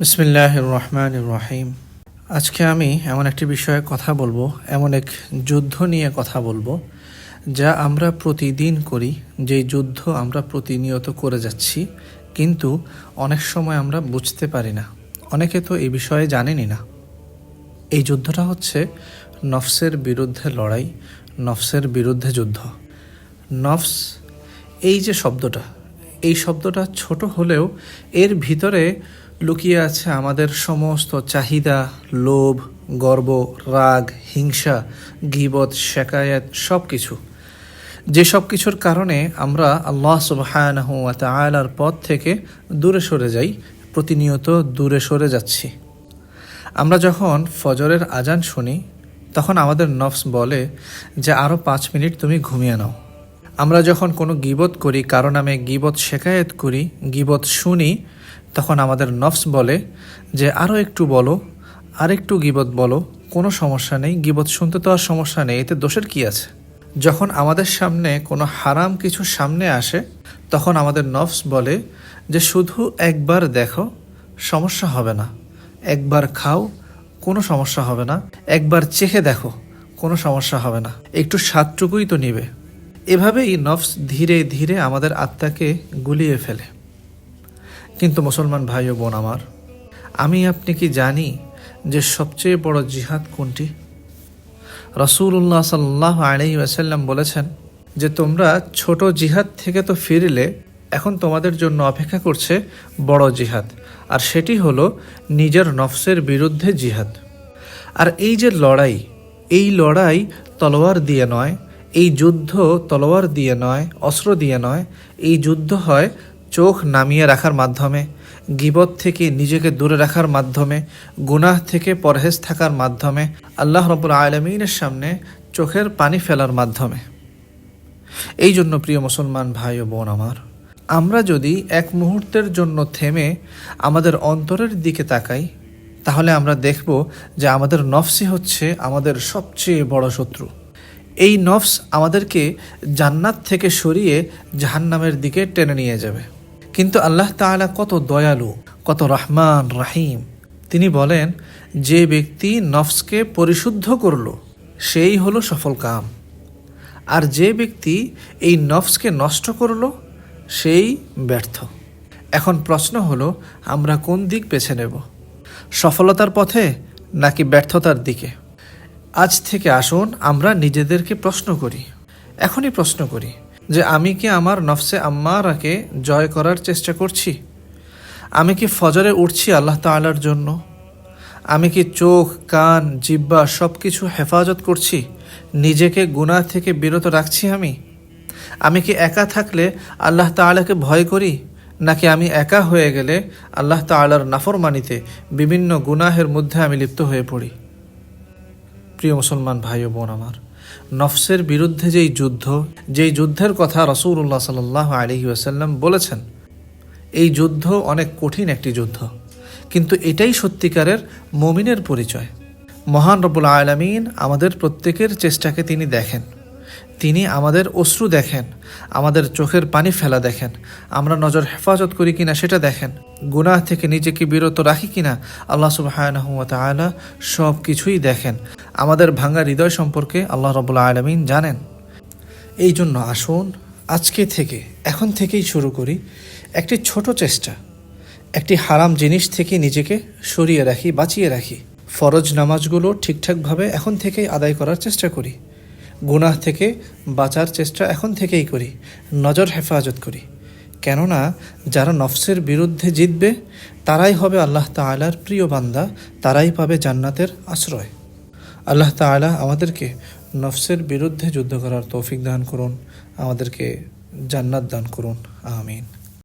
বিসমিল্লাহ রহমান রহিম আজকে আমি এমন একটি বিষয়ে কথা বলব, এমন এক যুদ্ধ নিয়ে কথা বলব, যা আমরা প্রতিদিন করি যেই যুদ্ধ আমরা প্রতিনিয়ত করে যাচ্ছি, কিন্তু অনেক সময় আমরা বুঝতে পারি না। অনেকে তো এই বিষয়ে জানেনই না। এই যুদ্ধটা হচ্ছে নফসের বিরুদ্ধে লড়াই, নফসের বিরুদ্ধে যুদ্ধ। নফস, এই যে শব্দটা, এই শব্দটা ছোট হলেও এর ভিতরে লুকিয়ে আছে আমাদের সমস্ত চাহিদা, লোভ, গর্ব, রাগ, হিংসা, গিবত, শেকায়াত সব কিছু যে সব কিছুর কারণে আমরা আল্লাহ সুবহানাহু ওয়া তাআলার পথ থেকে দূরে সরে যাই, প্রতিনিয়ত দূরে সরে যাচ্ছি। আমরা যখন ফজরের আজান শুনি, তখন আমাদের নফস বলে যে আরও পাঁচ মিনিট তুমি ঘুমিয়ে নাও। আমরা যখন কোনো গিবত করি, কারও নামে গিবত শেখায়ত করি, গিবত শুনি, তখন আমাদের নফস বলে যে আরও একটু বলো আর একটু গিবত বলো, কোনো সমস্যা নেই, গিবত শুনতে তো আর সমস্যা নেই, এতে দোষের কি আছে? যখন আমাদের সামনে কোনো হারাম কিছু সামনে আসে, তখন আমাদের নফস বলে যে, শুধু একবার দেখো, সমস্যা হবে না। একবার খাও, কোনো সমস্যা হবে না। একবার চেখে দেখো, কোনো সমস্যা হবে না। একটু স্বাদটুকুই তো নিবে। এভাবেই নফস ধীরে ধীরে আমাদের আত্মাকে গুলিয়ে ফেলে। কিন্তু মুসলমান ভাই ও বোন আমার, আমি আপনি কি জানি যে সবচেয়ে বড় জিহাদ কোনটি? রসুল্লাহ সাল্লাহ আলহি আসাল্লাম বলেছেন যে, তোমরা ছোট জিহাদ থেকে তো ফিরলে, এখন তোমাদের জন্য অপেক্ষা করছে বড় জিহাদ। আর সেটি হলো নিজের নফসের বিরুদ্ধে জিহাদ। আর এই যে লড়াই, এই লড়াই তলোয়ার দিয়ে নয় এই যুদ্ধ তলোয়ার দিয়ে নয়, অস্ত্র দিয়ে নয়, এই যুদ্ধ হয় চোখ নামিয়ে রাখার মাধ্যমে, গিবত থেকে নিজেকে দূরে রাখার মাধ্যমে, গুনাহ থেকে পরহেজ থাকার মাধ্যমে, আল্লাহ রবুল আলমিনের সামনে চোখের পানি ফেলার মাধ্যমে। এই জন্য প্রিয় মুসলমান ভাই ও বোন আমার, আমরা যদি এক মুহূর্তের জন্য থেমে আমাদের অন্তরের দিকে তাকাই, তাহলে আমরা দেখব যে আমাদের নফসি হচ্ছে আমাদের সবচেয়ে বড় শত্রু। এই নফস আমাদেরকে জান্নাত থেকে সরিয়ে জাহান্নামের দিকে টেনে নিয়ে যাবে। কিন্তু আল্লাহ তাআলা কত দয়ালু, কত রহমান, রাহিম। তিনি বলেন, যে ব্যক্তি নফসকে পরিশুদ্ধ করল, সেই হলো সফল কাম। আর যে ব্যক্তি এই নফসকে নষ্ট করল, সেই ব্যর্থ। এখন প্রশ্ন হলো, আমরা কোন দিক বেছে নেব? সফলতার পথে নাকি ব্যর্থতার দিকে? আজ থেকে আসুন, আমরা নিজেদেরকে প্রশ্ন করি। এখনই প্রশ্ন করি, যে আমি কি আমার নফসে আম্মারাকে জয় করার চেষ্টা করছি? আমি কি ফজরে উঠছি আল্লাহ তাআলার জন্য? আমি কি চোখ, কান জিব্বা সব কিছু হেফাজত করছি? নিজেকে গুনাহ থেকে বিরত রাখছি আমি? আমি কি একা থাকলে আল্লাহ তাআলাকে ভয় করি? নাকি আমি একা হয়ে গেলে আল্লাহ তাআলার নাফরমানিতে বিভিন্ন গুনাহের মধ্যে আমি লিপ্ত হয়ে পড়ি? প্রিয় মুসলমান ভাই ও বোন আমার, নফসের বিরুদ্ধে যেই যুদ্ধ, যেই যুদ্ধের কথা রসুল্লাহ সাল্লাহ আলহি ওয়াসাল্লাম বলেছেন, এই যুদ্ধ অনেক কঠিন একটি যুদ্ধ। কিন্তু এটাই সত্যিকারের মমিনের পরিচয়। মহান রবুল আলমিন আমাদের প্রত্যেকের চেষ্টাকে তিনি দেখেন। তিনি আমাদের অশ্রু দেখেন, আমাদের চোখের পানি ফেলা দেখেন, আমরা নজর হেফাজত করি কিনা সেটা দেখেন, গুনাহ থেকে নিজেকে বিরত রাখি কিনা আল্লাহ সুবাহ সব কিছুই দেখেন, আমাদের ভাঙ্গা হৃদয় সম্পর্কে আল্লাহ রবুল্লা আলমিন জানেন। এই জন্য আসুন আজকে থেকে, এখন থেকেই শুরু করি একটি ছোট চেষ্টা, একটি হারাম জিনিস থেকে নিজেকে সরিয়ে রাখি, বাঁচিয়ে রাখি। ফরজ নামাজগুলো ঠিকঠাকভাবে এখন থেকেই আদায় করার চেষ্টা করি। গুনাহ থেকে বাঁচার চেষ্টা এখন থেকেই করি, নজর হেফাজত করি। কেননা, যারা নফসের বিরুদ্ধে জিতবে, তারাই হবে আল্লাহ তালার প্রিয় বান্দা, তারাই পাবে জান্নাতের আশ্রয়। আল্লাহ তালা আমাদেরকে নফসের বিরুদ্ধে যুদ্ধ করার তৌফিক দান করুন, আমাদেরকে জান্নাত দান করুন, আমিন।